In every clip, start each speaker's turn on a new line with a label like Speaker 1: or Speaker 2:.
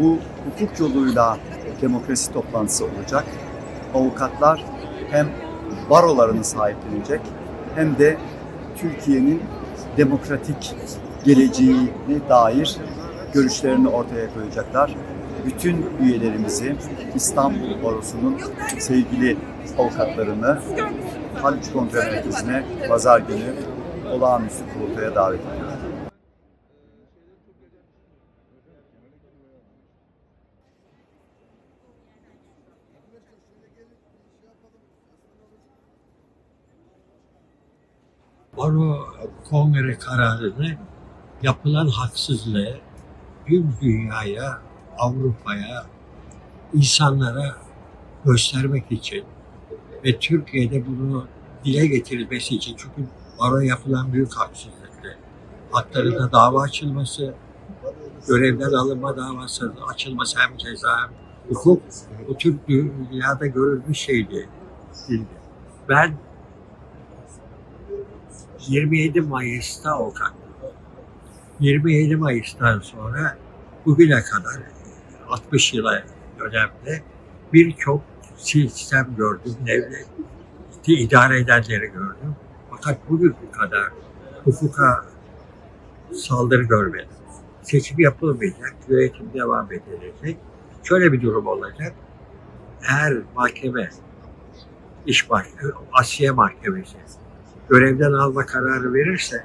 Speaker 1: Bu hukuk yoluyla demokrasi toplantısı olacak. Avukatlar hem barolarını sahiplenecek hem de Türkiye'nin demokratik geleceğine dair görüşlerini ortaya koyacaklar. Bütün üyelerimizi İstanbul Barosu'nun sevgili avukatlarını Haliç Kongre Merkezi'ne pazar günü olağanüstü kurultaya davet ediyorum.
Speaker 2: Baro kongre kararını yapılan haksızlığı tüm dünyaya, Avrupa'ya, insanlara göstermek için ve Türkiye'de bunu dile getirilmesi için çünkü baro yapılan büyük haksızlıktı. Haklarında dava açılması, görevden alınma davası açılması hem ceza hem hukuk bu tür dünyada görülmüş şeydi. Ben 27 Mayıs'ta avukat. 27 Mayıs'tan sonra bugüne kadar 60 yıla dönemde birçok sistem gördüm, devleti idare edenleri gördüm. Fakat bugüne kadar hukuka saldırı görmedim. Seçim yapılmayacak, yönetim devam edilecek. Şöyle bir durum olacak. Eğer mahkeme, iş mahkeme, Asya Mahkemesi görevden alma kararı verirse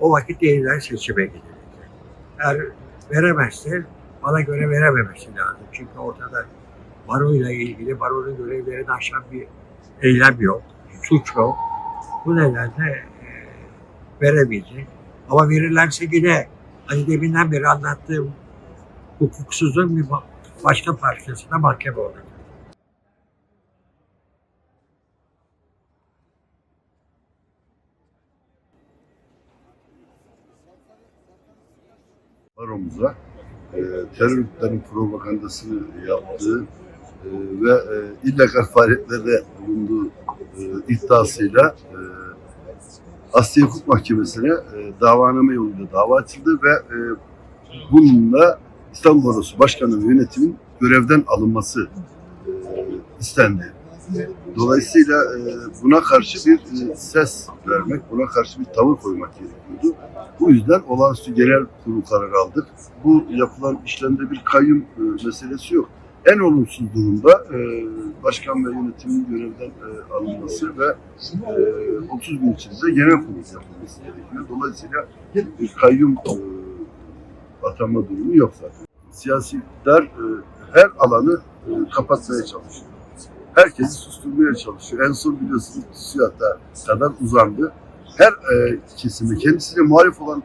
Speaker 2: o vakit yeniden seçime gidilecek. Eğer veremezse bana göre verememesi lazım. Çünkü ortada baroyla ilgili baronun görevlerini aşan bir eylem yok, suç yok. Bu nedenle e, veremeyecek. Ama verirlerse yine hani deminden beri anlattığım hukuksuzluğun bir ba- başka parçasına mahkeme olacak.
Speaker 3: Baromuza e, terör örgütlerinin propagandasını yaptığı e, ve e, illegal faaliyetlerde bulunduğu e, iddiasıyla e, Asya Hukuk Mahkemesi'ne e, davaname yoluyla dava açıldı ve e, bununla İstanbul Barosu Başkanı ve yönetimin görevden alınması e, istendi. Dolayısıyla e, buna karşı bir e, ses vermek, buna karşı bir tavır koymak gerekiyordu. Bu yüzden olağanüstü genel kurul kararı aldık. Bu yapılan işlemde bir kayyum e, meselesi yok. En olumsuz durumda e, başkan ve yönetimin görevden e, alınması ve e, 30 gün içinde genel kurul yapılması gerekiyor. Dolayısıyla bir kayyum e, atanma durumu yok zaten. Siyasi iktidar e, her alanı e, kapatmaya çalışıyor. Herkesi susturmaya çalışıyor. En son biliyorsunuz TÜSİAD'a kadar uzandı her e, kesime, kendisine muhalif olan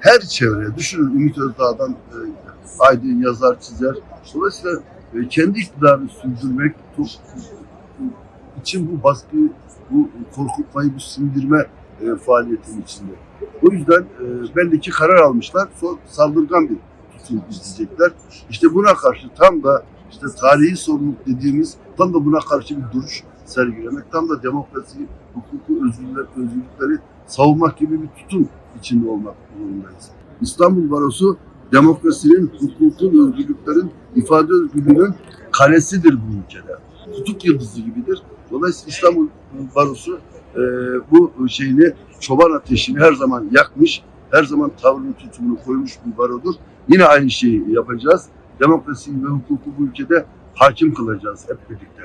Speaker 3: her çevreye, düşünün Ümit Özdağ'dan e, Aydın yazar, çizer. Dolayısıyla e, kendi iktidarını sürdürmek çok, için bu baskı, bu korkutmayı, bu sindirme e, faaliyetinin içinde. O yüzden e, belli ki karar almışlar, son saldırgan bir tutum izleyecekler. İşte buna karşı tam da işte tarihi sorumluluk dediğimiz tam da buna karşı bir duruş sergilemek, tam da demokrasi, hukuku, özgürlükler, özgürlükleri savunmak gibi bir tutum içinde olmak zorundayız. İstanbul Barosu demokrasinin, hukukun, özgürlüklerin, ifade özgürlüğünün kalesidir bu ülkede. Kutup yıldızı gibidir. Dolayısıyla İstanbul Barosu e, bu şeyini, çoban ateşini her zaman yakmış, her zaman tavrını, tutumunu koymuş bir barodur. Yine aynı şeyi yapacağız. Demokrasiyi ve hukuku bu ülkede hakim kılacağız hep birlikte.